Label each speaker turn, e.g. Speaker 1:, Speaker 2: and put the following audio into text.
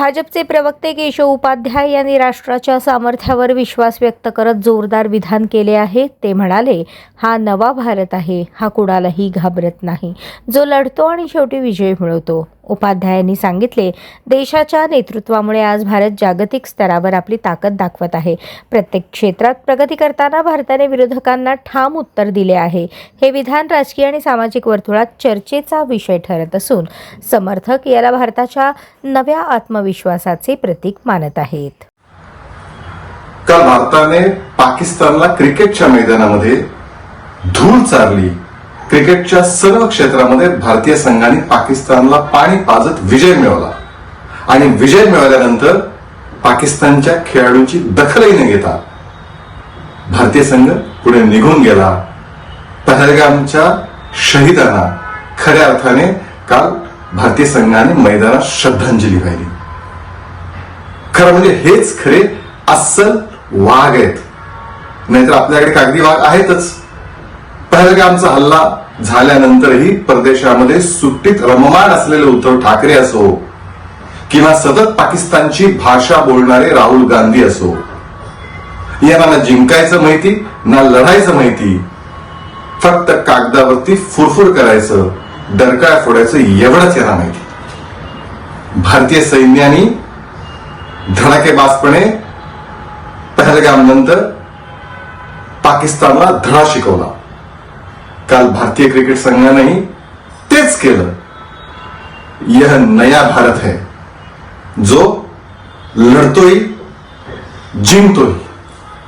Speaker 1: भाजपचे प्रवक्ते केशव उपाध्याय यांनी राष्ट्राच्या सामर्थ्यावर विश्वास व्यक्त करत जोरदार विधान केले आहे. ते म्हणाले हा नवा भारत आहे. हा कुणालाही घाबरत नाही. जो लढतो आणि शेवटी विजय मिळवतो. उपाध्यायांनी सांगितले देशाच्या नेतृत्वामुळे आज भारत जागतिक स्तरावर आपली ताकद दाखवत आहे. प्रत्येक क्षेत्रात प्रगती करताना भारताने विरोधकांना ठाम उत्तर दिले आहे. हे विधान राजकीय आणि सामाजिक वर्तुळात चर्चेचा विषय ठरत असून समर्थक याला भारताच्या नव्या आत्मविश्वासाचे प्रतीक मानत आहेत.
Speaker 2: का भारताने पाकिस्तानला क्रिकेटच्या मैदानामध्ये धूळ चारली. क्रिकेटच्या सर्व क्षेत्रामध्ये भारतीय संघाने पाकिस्तानला पाणी पाजत विजय मिळवला. आणि विजय मिळवल्यानंतर पाकिस्तानच्या खेळाडूंची दखलही न घेता भारतीय संघ पुढे निघून गेला. पहलगामच्या शहीदांना खऱ्या अर्थाने काल भारतीय संघाने मैदानात श्रद्धांजली वाहिली. खरं म्हणजे हेच खरे अस्सल वाघ आहेत. नाहीतर आपल्याकडे कागदी वाघ आहेतच. पहलगामचा हल्ला झाल्यानंतरही परदेशामध्ये सुट्टीत रममाण असलेले उद्धव ठाकरे असो किंवा सतत पाकिस्तानची भाषा बोलणारे राहुल गांधी असो यांना ना जिंकायचं माहिती ना लढायचं माहिती फक्त कागदावरती फुरफुर करायचं डरकाळ फोडायचं एवढंच यांना माहिती. भारतीय सैन्यानी धडाकेबाजपणे पहलगाम नंतर पाकिस्तानला धडा शिकवला. काल भारतीय क्रिकेट संघानेही तेच केलं. यह नया भारत है जो लढतोय जिंकतोय